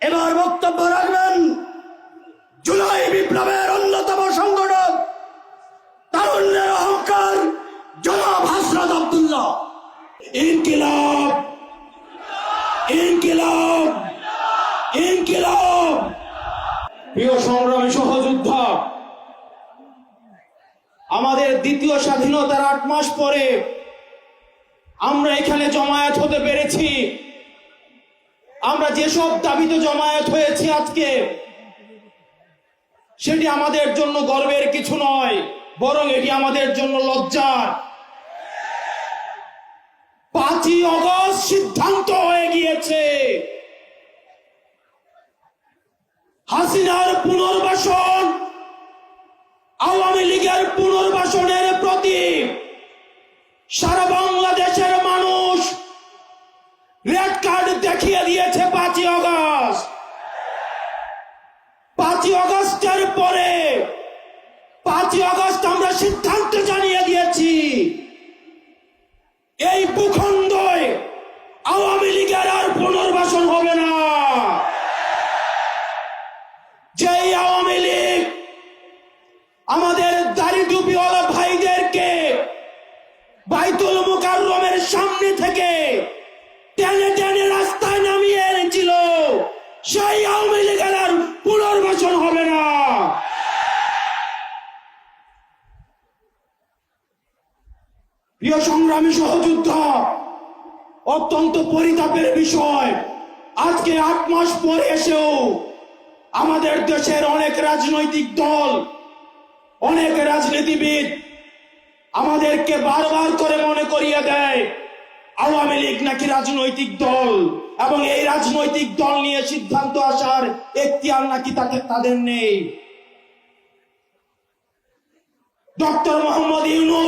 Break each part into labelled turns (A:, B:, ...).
A: এবার বক্তব্য রাখবেন। জুলাই বিপ্লবের অন্যতম সংগঠক, তারুণ্যের অহংকার, জনাব হাসরাত আব্দুল্লাহ। ইনকিলাব। ইনকিলাব। ইনকিলাব।
B: প্রিয় সংগ্রামী সহযোদ্ধা, আমাদের দ্বিতীয় স্বাধীনতার আট মাস পরে আমরা এখানে জমায়েত হতে পেরেছি। আমরা যেসব দাবিতে জমায়েত হয়েছি আজকে, সেটি আমাদের জন্য গর্বের কিছু নয়, বরং এটি আমাদের জন্য লজ্জার। পাঁচই অগস্ট সিদ্ধান্ত হয়ে গিয়েছে। হাসিনার পুনর্বাসন, আওয়ামী লীগের পুনর্বাসনের প্রতি পাঁচই অগস্ট আমরা সিদ্ধান্ত জানিয়ে দিয়েছি, এই ভূখণ্ড আওয়ামী লীগের আর পুনর্বাসন হবে না। যেই আওয়ামী প্রিয় সংগ্রামী সহযোদ্ধা, অত্যন্ত পরিতাপের বিষয়, আজকে আট মাস পরে এসেও আমাদের দেশের অনেক রাজনৈতিক দল, অনেক রাজনীতিবিদ আমাদেরকে বারবার করে মনে করিয়ে দেয়, আওয়ামী লীগ নাকি রাজনৈতিক দল এবং এই রাজনৈতিক দল নিয়ে সিদ্ধান্ত আসার এখতিয়ার নাকি তাকে তাদের নেই। ডক্টর মোহাম্মদ ইউনুস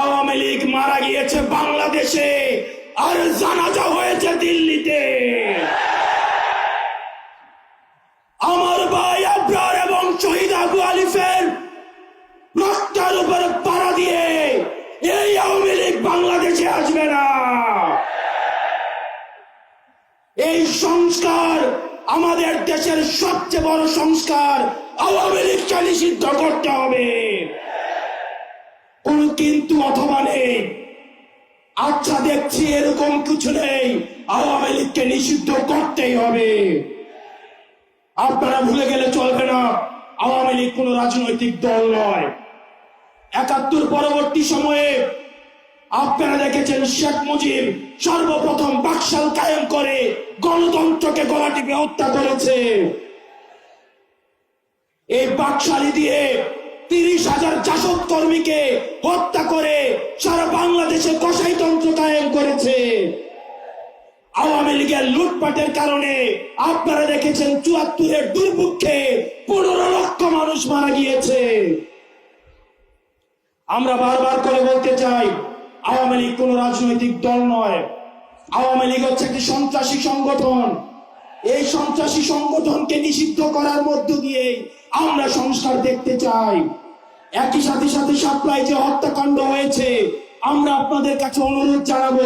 B: আওয়ামী লীগ মারা গিয়েছে বাংলাদেশে আর জানাজা হয়েছে দিল্লিতে। আমার ভাই আবরার এবং শহীদ আবু আলিফের রক্তের উপর পাড়া দিয়ে এই আওয়ামী লীগ বাংলাদেশে আসবে না। এই সংস্কার আমাদের দেশের সবচেয়ে বড় সংস্কার আওয়ামী লীগকে নিষিদ্ধ করতে হবে। কোন কিন্তু অথবা নেই। আচ্ছা দেখছি এরকম কিছু নেই। আওয়ামী লীগকে নিষিদ্ধ করতেই হবে। আপনারা ভুলে গেলে চলবে না। আওয়ামী লীগ কোন রাজনৈতিক দল নয়। একাত্তর পরবর্তী সময়ে আপনারা দেখেছেন শেখ মুজিব সর্বপ্রথম বাকশাল কায়েম করে গণতন্ত্রকে গলা টিপে হত্যা করেছে। এই বাকশালী দিয়ে তিরিশ হাজার জাসদ কর্মীকে হত্যা করে সারা বাংলাদেশে কসাইতন্ত্র কায়েম করেছে। আওয়ামী লীগের লুটপাটের কারণে আপনারা দেখেছেন চুয়াত্তরের দুর্ভিক্ষে পনেরো লক্ষ মানুষ মারা গিয়েছে। আমরা বারবার করে বলতে চাই, আওয়ামী লীগ কোন রাজনৈতিক দল নয়। আওয়ামী লীগ হচ্ছে একটি সন্ত্রাসী সংগঠন। এই সন্ত্রাসী সংগঠনকে নিষিদ্ধ করার মধ্য দিয়ে আমরা সংস্কার দেখতে চাই। একই সাথে সাথে সাপ্লাই যে হত্যাকাণ্ড হয়েছে, আমরা আপনাদের কাছে অনুরোধ জানাব,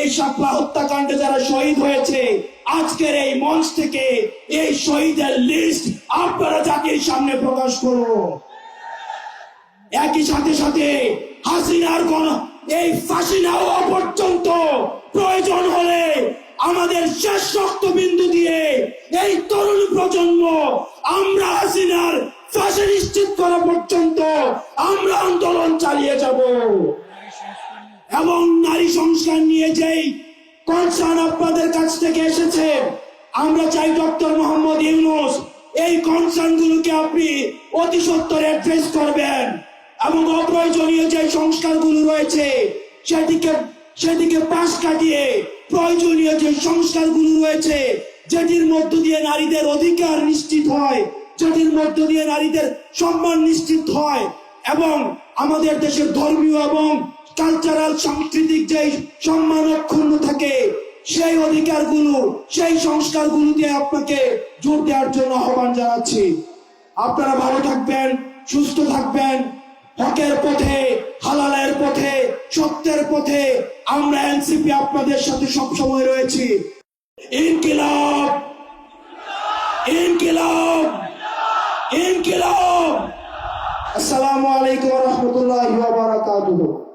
B: এই সাপলা হত্যাকাণ্ডে যারা শহীদ হয়েছে, আজকের এই মঞ্চ থেকে এই শহীদের লিস্ট আপনারা জাতির সামনে প্রকাশ করুন একই সাথে সাথে হাসিনার কোন এই ফাঁসি না হওয়া পর্যন্ত প্রয়োজন আমাদের শেষ রক্তবিন্দু দিয়ে এই তরুণ প্রজন্ম, আমরা হাসিনার ফাঁসি নিশ্চিত করা পর্যন্ত আমরা আন্দোলন চালিয়ে যাব। এবং নারী সংস্কার নিয়ে যেই কনসার্ন আপনাদের কাছ থেকে এসেছে, আমরা চাই ডক্টর মোহাম্মদ ইউনুস, এই কনসার্ন গুলোকে আপনি অতি সত্তর অ্যাড্রেস করবেন। এবং অপ্রয়োজনীয় যে সংস্কারগুলো রয়েছে সেদিকে সেদিকে পাশ কাটিয়ে প্রয়োজনীয় যে সংস্কারগুলো রয়েছে, যেটির মধ্য দিয়ে নারীদের অধিকার নিশ্চিত হয়, যেটির মধ্য দিয়ে নারীদের সম্মান নিশ্চিত হয় এবং আমাদের দেশের ধর্মীয় এবং কালচারাল সাংস্কৃতিক যে সম্মান অক্ষুণ্ণ থাকে, সেই অধিকারগুলো, সেই সংস্কারগুলো দিয়ে আপনাকে জোর দেওয়ার জন্য আহ্বান জানাচ্ছি। আপনারা ভালো থাকবেন, সুস্থ থাকবেন। হকের পথে, হালালের পথে, সত্যের পথে আমরা এনসিপি আপনাদের সাথে সবসময় রয়েছি। ইনকিলাব! ইনকিলাব! ইনকিলাব! আসসালামু আলাইকুম রহমতুল্লাহ বারাকাতুহু।